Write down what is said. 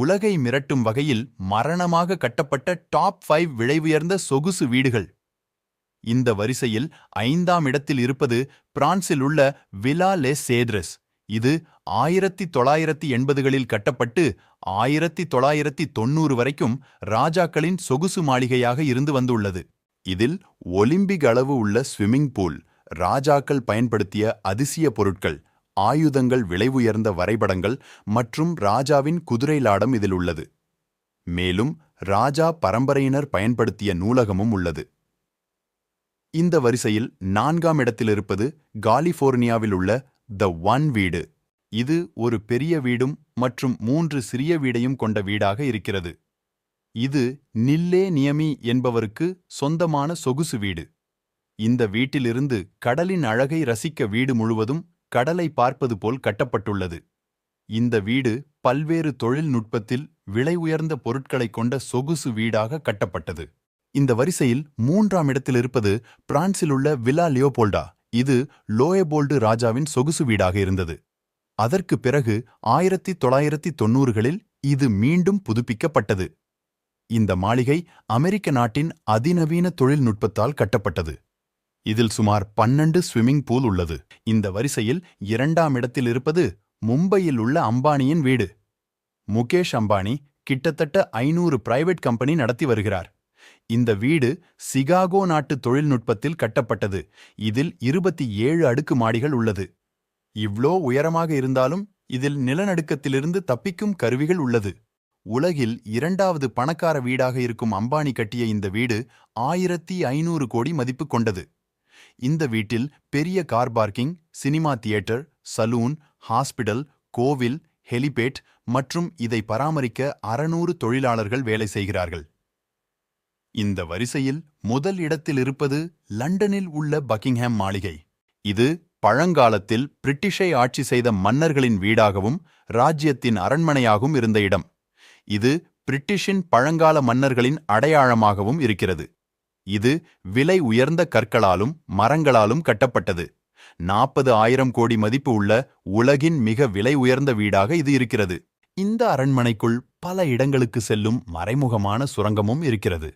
உலகை மிரட்டும் வகையில் மரணமாக கட்டப்பட்ட டாப் ஃபைவ் விலையுயர்ந்த சொகுசு வீடுகள். இந்த வரிசையில் ஐந்தாம் இடத்தில் இருப்பது பிரான்சில் உள்ள விலா லெஸ் சேத்ரஸ். இது ஆயிரத்தி தொள்ளாயிரத்தி எண்பதுகளில் கட்டப்பட்டு ஆயிரத்தி தொள்ளாயிரத்தி தொண்ணூறு வரைக்கும் ராஜாக்களின் சொகுசு மாளிகையாக இருந்து வந்துள்ளது. இதில் ஒலிம்பிக் அளவு உள்ள ஸ்விம்மிங் பூல் ராஜாக்கள் பயன்படுத்திய அதிசய பொருட்கள் ஆயுதங்கள் விளைவுயர்ந்த வரைபடங்கள் மற்றும் ராஜாவின் குதிரை லாடம் இதில் உள்ளது. மேலும் ராஜா பரம்பரையினர் பயன்படுத்திய நூலகமும் உள்ளது. இந்த வரிசையில் நான்காம் இடத்தில் இருப்பது காலிஃபோர்னியாவில் உள்ள த ஒன் வீடு. இது ஒரு பெரிய வீடும் மற்றும் மூன்று சிறிய வீடையும் கொண்ட வீடாக இருக்கிறது. இது நில்லே நியமி என்பவருக்கு சொந்தமான சொகுசு வீடு. இந்த வீட்டிலிருந்து கடலின் அழகை ரசிக்க வீடு முழுவதும் கடலை பார்ப்பது போல் கட்டப்பட்டுள்ளது. இந்த வீடு பல்வேறு தொழில்நுட்பத்தில் விலை உயர்ந்த பொருட்களைக் கொண்ட சொகுசு வீடாக கட்டப்பட்டது. இந்த வரிசையில் மூன்றாம் இடத்தில் இருப்பது பிரான்சில் உள்ள லியோபோல்டா. இது லோயபோல்டு ராஜாவின் சொகுசு வீடாக இருந்தது. அதற்கு பிறகு ஆயிரத்தி தொள்ளாயிரத்தி தொன்னூறுகளில் இது மீண்டும் புதுப்பிக்கப்பட்டது. இந்த மாளிகை அமெரிக்க நாட்டின் அதிநவீன தொழில்நுட்பத்தால் கட்டப்பட்டது. இதில் சுமார் பன்னெண்டு ஸ்விம்மிங் பூல் உள்ளது. இந்த வரிசையில் இரண்டாம் இடத்தில் இருப்பது மும்பையில் உள்ள அம்பானியின் வீடு. முகேஷ் அம்பானி கிட்டத்தட்ட ஐநூறு பிரைவேட் கம்பெனி நடத்தி வருகிறார். இந்த வீடு சிகாகோ நாட்டு தொழில்நுட்பத்தில் கட்டப்பட்டது. இதில் இருபத்தி ஏழு அடுக்கு மாடிகள் உள்ளது. இவ்ளோ உயரமாக இருந்தாலும் இதில் நிலநடுக்கத்திலிருந்து தப்பிக்கும் கருவிகள் உள்ளது. உலகில் இரண்டாவது பணக்கார வீடாக இருக்கும் அம்பானி கட்டிய இந்த வீடு ஆயிரத்தி ஐநூறு கோடி மதிப்பு கொண்டது. இந்த வீட்டில் பெரிய car parking cinema theatre saloon hospital கோவில் ஹெலிபேட் மற்றும் இதை பராமரிக்க அறநூறு தொழிலாளர்கள் வேலை செய்கிறார்கள். இந்த வரிசையில் முதல் இடத்தில் இருப்பது லண்டனில் உள்ள பக்கிங்ஹாம் மாளிகை. இது பழங்காலத்தில் பிரிட்டிஷை ஆட்சி செய்த மன்னர்களின் வீடாகவும் ராஜ்யத்தின் அரண்மனையாகவும் இருந்த இடம். இது பிரிட்டிஷின் பழங்கால மன்னர்களின் அடையாளமாகவும் இருக்கிறது. இது விலை உயர்ந்த கற்களாலும் மரங்களாலும் கட்டப்பட்டது. நாற்பது ஆயிரம் கோடி மதிப்பு உள்ள உலகின் மிக விலை உயர்ந்த வீடாக இது இருக்கிறது. இந்த அரண்மனைக்குள் பல இடங்களுக்கு செல்லும் மறைமுகமான சுரங்கமும் இருக்கிறது.